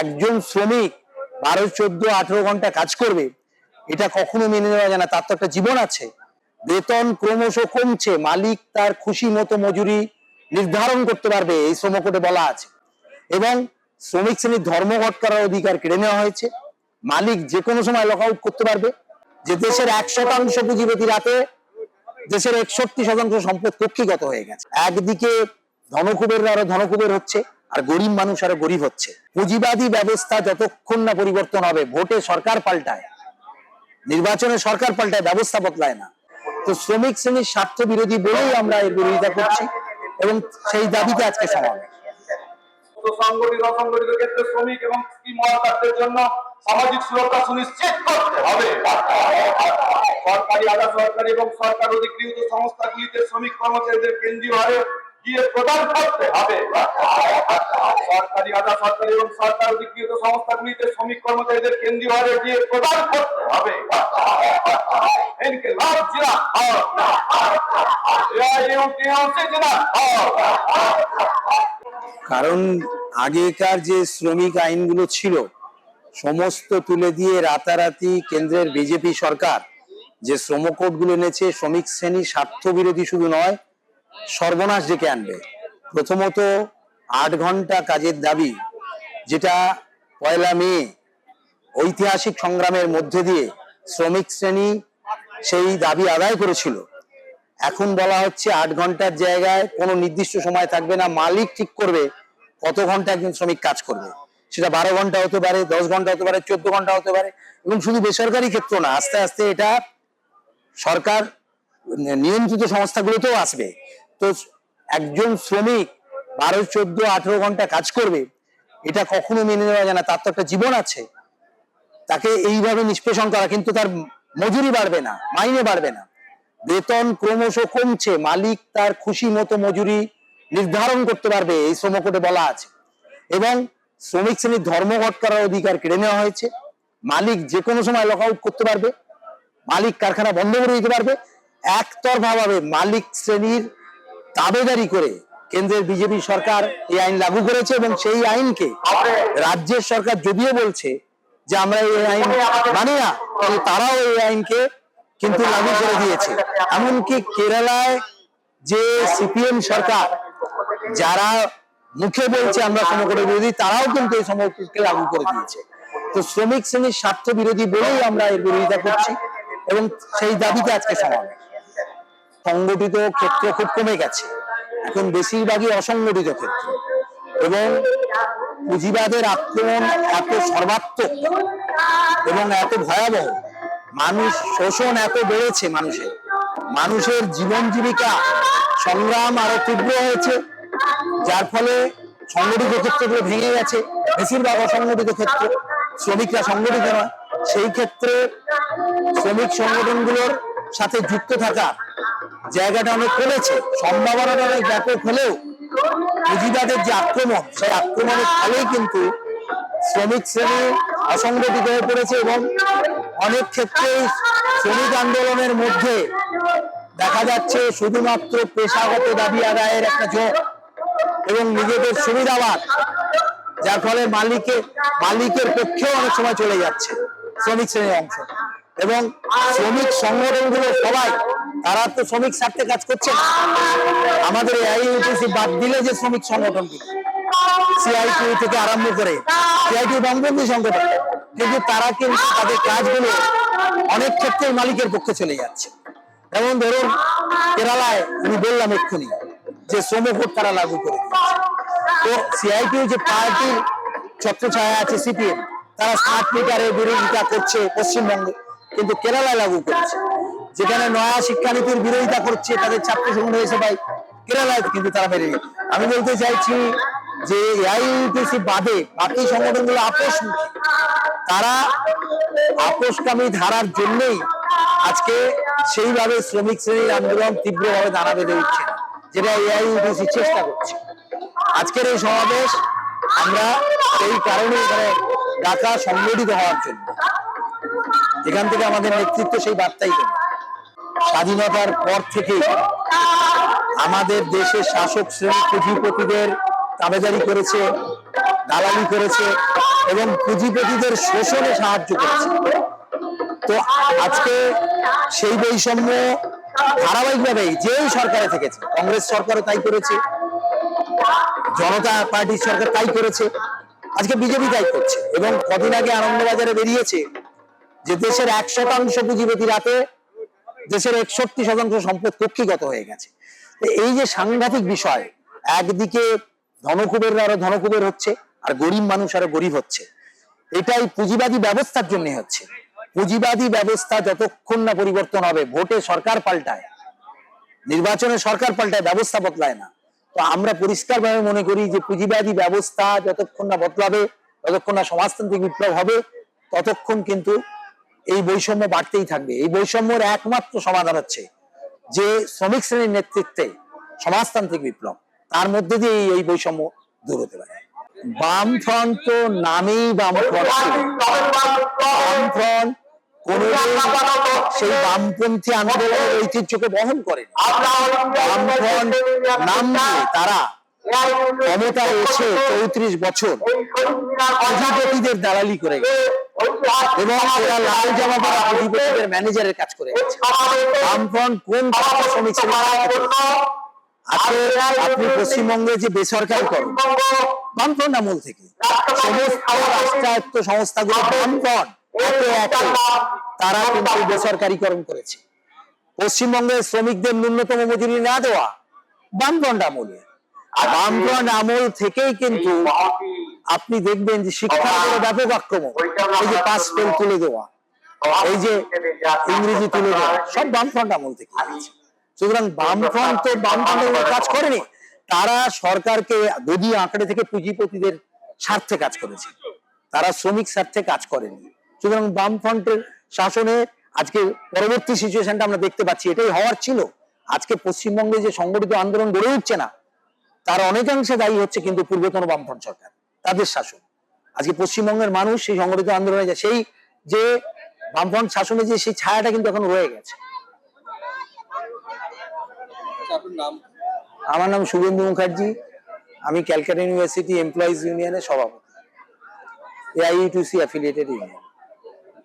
একজন শ্রমিক বারো চোদ্দ, আঠেরো ঘণ্টা কাজ করবে, এটা কখনো মেনে নেওয়া যায় না, তার তো একটা জীবন আছে। বেতন ক্রমশ কমছে, মালিক তার খুশি মতো মজুরি নির্ধারণ করতে পারবে, এই শ্রম কোডে বলা আছে। এবং শ্রমিক শ্রেণির ধর্মঘট করার অধিকার কেড়ে নেওয়া হয়েছে। মালিক যে কোনো সময় লক আউট করতে পারবে। যে দেশের এক শতাংশ পুঁজিপতি রাতে দেশের একষট্টি শতাংশ সম্পদ কক্ষিগত হয়ে গেছে। একদিকে ধনকুবের আরও ধনকুবের হচ্ছে। আর গরিব মানুষ আরও গরিব হচ্ছে। পুঁজিবাদী ব্যবস্থা যতক্ষণ না পরিবর্তন হবে, ভোটে সরকার পাল্টায়। নির্বাচনে সরকার পাল্টায়, ব্যবস্থা বদলায় না। তো শ্রমিক শ্রেণির স্বার্থ বিরোধী বলেই আমরা এর বিরোধিতা করছি এবং সেই দাবিতে আজকে সমাবেশ সংগঠিত অসংগঠিত ক্ষেত্রে শ্রমিক এবং সরকারি এবং সরকার অধিকৃত সংস্থাগুলিতে শ্রমিক কর্মচারীদের কেন্দ্রীয় হারে দিয়ে প্রদান করতে হবে। সরকারি আধা সরকারি এবং সরকার অধিকৃত সংস্থাগুলিতে শ্রমিক কর্মচারীদের কেন্দ্রীয় হারে দিয়ে প্রদান করতে হবে। কারণ আগেকার যে শ্রমিক আইনগুলো ছিল, সমস্ত তুলে দিয়ে রাতারাতি কেন্দ্রের বিজেপি সরকার যে শ্রম কোডগুলো এনেছে, শ্রমিক শ্রেণি স্বার্থ বিরোধী শুধু নয় সর্বনাশ ডেকে আনবে। প্রথমত আট ঘণ্টা কাজের দাবি, যেটা পয়লা মে ঐতিহাসিক সংগ্রামের মধ্যে দিয়ে শ্রমিক শ্রেণি সেই দাবি আদায় করেছিল। এখন বলা হচ্ছে আট ঘণ্টার জায়গায় কোনো নির্দিষ্ট সময় থাকবে না, মালিক ঠিক করবে কত ঘণ্টা একজন শ্রমিক কাজ করবে। সেটা বারো ঘণ্টা হতে পারে, দশ ঘণ্টা হতে পারে, চোদ্দ ঘণ্টা হতে পারে এবং শুধু বেসরকারি ক্ষেত্র না, আস্তে আস্তে এটা সরকার নিয়ন্ত্রিত সংস্থাগুলোতেও আসবে। তো একজন শ্রমিক বারো, চোদ্দ, আঠেরো ঘণ্টা কাজ করবে, এটা কখনো মেনে নেওয়া যায় না, তার তো একটা জীবন আছে। তাকে এইভাবে নিষ্পেষণ করা, কিন্তু তার মজুরি বাড়বে না, মাইনে বাড়বে না। বেতন ক্রমশ কমছে, মালিক তার খুশি মতো মজুরি নির্ধারণ করতে পারবে, এই শ্রম কোডে বলা আছে। এবং শ্রমিক শ্রেণির ধর্মঘট করার অধিকার কেড়ে নেওয়া হয়েছে। মালিক যে কোনো সময় লক আউট করতে পারবে, মালিক কারখানা বন্ধ করে দিতে পারবে। একতরফা ভাবে মালিক শ্রেণির দাবেদারি করে কেন্দ্রের বিজেপি সরকার এই আইন লাগু করেছে এবং সেই আইনকে রাজ্যের সরকার যদিও বলছে যে আমরা এই আইন মানি না তারাও এই আইনকে কিন্তু লাগু করে দিয়েছে। এমনকি কেরালায় যে সিপিএম সরকার, যারা মুখে বলছে আমরা সমকটের বিরোধী, তারাও কিন্তু এই সমকটকে লাগু করে দিয়েছে। তো শ্রমিক শ্রেণির স্বার্থ বিরোধী বলেই আমরা এর বিরোধিতা করছি এবং সেই দাবিতে আজকে সমাবেশ। সংগঠিত ক্ষেত্র খুব কমে গেছে। এখন বেশিরভাগই অসংগঠিত ক্ষেত্র। এবং পুঁজিবাদের আক্রমণ এত সর্বাত্মক এবং এত ভয়াবহ, মানুষ শোষণ এত বেড়েছে মানুষের। মানুষের জীবন জীবিকা সংগ্রাম আরও তীব্র হয়েছে, যার ফলে সংগঠিত ক্ষেত্রগুলো ভেঙে গেছে। বেশিরভাগ অসংগঠিত ক্ষেত্র শ্রমিকরা সংগঠিত নয়। সেই ক্ষেত্রে শ্রমিক সংগঠনগুলোর সাথে যুক্ত থাকা জায়গাটা অনেক কমেছে। সম্ভাবনাটা অনেক ব্যাপক হলেও পুঁজিবাদের যে আক্রমণ, সেই আক্রমণের ফলেই কিন্তু শ্রমিক শ্রেণি অসংগঠিত হয়ে পড়েছে এবং অনেক ক্ষেত্রেই শ্রমিক আন্দোলনের মধ্যে দেখা যাচ্ছে শুধুমাত্র পেশাগত দাবি আদায়ের একটা ঝোঁক এবং নিজেদের সুবিধাবাদ যার ফলে মালিকের মালিকের পক্ষেও অনেক সময় চলে যাচ্ছে শ্রমিক শ্রেণির অংশ। এবং শ্রমিক সংগঠনগুলো সবাই তারা তো শ্রমিক স্বার্থে কাজ করছে। আমাদের বাদ দিলে যে শ্রমিক সিআইটিউ থেকে আরম্ভ করে সিআইটিউ সংগঠন, কিন্তু তারা কিন্তু তাদের কাজগুলো অনেক ক্ষেত্রে মালিকের পক্ষে চলে যাচ্ছে যেমন ধরুন, কেরালায় আমি বললাম এক্ষুনি যে শ্রম তারা লাগু করে। তো সিআইটিউ যে পার্টির ছত্রছায়া আছে সিপিএম তারা স্মার্ট মিটারের বিরোধিতা করছে পশ্চিমবঙ্গে, কিন্তু কেরালায় লাগু করেছে যেখানে নয়া শিক্ষানীতির বিরোধিতা করছে, তাদের ছাত্র সংগ্রহ এসে পাই কেরালায় কিন্তু তারা মেনে নিল। আমি বলতে চাইছি যে এআইইউটিসি বাদে বাকি সংগঠনগুলো আপোষমুখী তারা আপোষকামী ধারার জন্যই আজকে সেইভাবে শ্রমিক শ্রেণির আন্দোলন তীব্রভাবে দানা বেঁধে উঠছে, যেটা এআইইউটিসি চেষ্টা করছে। আজকের এই সমাবেশ আমরা সেই কারণে এখানে ডাকা সংগঠিত হওয়ার জন্য। এখান থেকে আমাদের নেতৃত্ব সেই বার্তাই দেবে। স্বাধীনতার পর থেকে আমাদের দেশের শাসক শ্রেণি পুঁজিপতিদের দাবেদারি করেছে, দালালি করেছে এবং পুঁজিপতিদের শোষণে সাহায্য করেছে। তো আজকে সেই বৈষম্য ধারাবাহিকভাবে যেই সরকারে থেকেছে, কংগ্রেস সরকারও তাই করেছে, জনতা পার্টি সরকার তাই করেছে, আজকে বিজেপি তাই করছে। এবং কদিন আগে আনন্দবাজারে বেরিয়েছে যে দেশের এক শতাংশ পুঁজিপতি রাতে দেশের একষট্টি শতাংশ সম্পদ কক্ষিগত হয়ে গেছে। এই যে সাংঘাতিক বিষয়, একদিকে ধনকুবেররা আরও ধনকুবের হচ্ছে, আর গরিব মানুষ আরও গরিব হচ্ছে। এটাই পুঁজিবাদী ব্যবস্থার জন্য হচ্ছে। পুঁজিবাদী ব্যবস্থা যতক্ষণ না পরিবর্তন হবে, ভোটে সরকার পাল্টায়। নির্বাচনে সরকার পাল্টায়, ব্যবস্থা বদলায় না। তো আমরা পরিষ্কারভাবে মনে করি যে পুঁজিবাদী ব্যবস্থা যতক্ষণ না বদলাবে ততক্ষণ না সমাজতান্ত্রিক বিপ্লব হবে, ততক্ষণ কিন্তু এই বৈষম্য বাড়তেই থাকবে। এই বৈষম্যের একমাত্র সমাধান হচ্ছে যে শ্রমিক শ্রেণির নেতৃত্বে সমাজতান্ত্রিক বিপ্লব। তার মধ্যে দিয়ে এই- বৈষম্য দূর হতে পারে। বামফ্রন্ট তো নামেই বামফ্রন্ট সেই বামপন্থী আন্দোলনের ঐতিহ্যকে বহন করে তারা ক্ষমতায় এসে চৌত্রিশ বছর পুঁজিপতিদের দালালি করে এবং এরা লাল জামা পরা ম্যানেজারের কাজ করে বামফ্রন্ট কোন আজকে আপনি পশ্চিমবঙ্গে যে বেসরকারিকরণ বামফ্রন্ট আমল থেকে। সমস্ত রাষ্ট্রায়ত্ত সংস্থাগুলো বামফ্রন্ট তারা কিন্তু বেসরকারিকরণ করেছে। পশ্চিমবঙ্গের শ্রমিকদের ন্যূনতম মজুরি না দেওয়া, বামফ্রন্ট আমলে। বামফ্রন্ট আমল থেকেই কিন্তু আপনি দেখবেন যে শিক্ষার উপরে ব্যাপক আক্রমণ। এই যে পাস ফেল তুলে দেওয়া এই যে ইংরেজি তুলে দেওয়া সব বামফ্রন্ট আমল থেকে। সুতরাং বামফ্রন্ট তো বামফ্রন্টের কাজ করেনি। তারা সরকারকে গদি আঁকড়ে থেকে পুঁজিপতিদের স্বার্থে কাজ করেছে তারা শ্রমিক স্বার্থে কাজ করেনি। সুতরাং বামফ্রন্টের শাসনে আজকে পরবর্তী সিচুয়েশনটা আমরা দেখতে পাচ্ছি। এটাই হওয়ার ছিল। আজকে পশ্চিমবঙ্গে যে সংগঠিত আন্দোলন গড়ে উঠছে না তার অনেকাংশে দায়ী হচ্ছে কিন্তু পূর্বতন বামফ্রন্ট সরকার তাদের শাসন। আজকে পশ্চিমবঙ্গের মানুষ সেই সংগঠিত আন্দোলনে যায় সেই যে বামফ্রন্ট শাসনে যে সেই ছায়াটা কিন্তু এখন রয়ে গেছে। আমার নাম শুভেন্দু মুখার্জি আমি ক্যালকাটা ইউনিভার্সিটি এমপ্লয়িজ ইউনিয়নের সভাপতি এআইইউটিসি অ্যাফিলিয়েটেড ইউনিয়ন।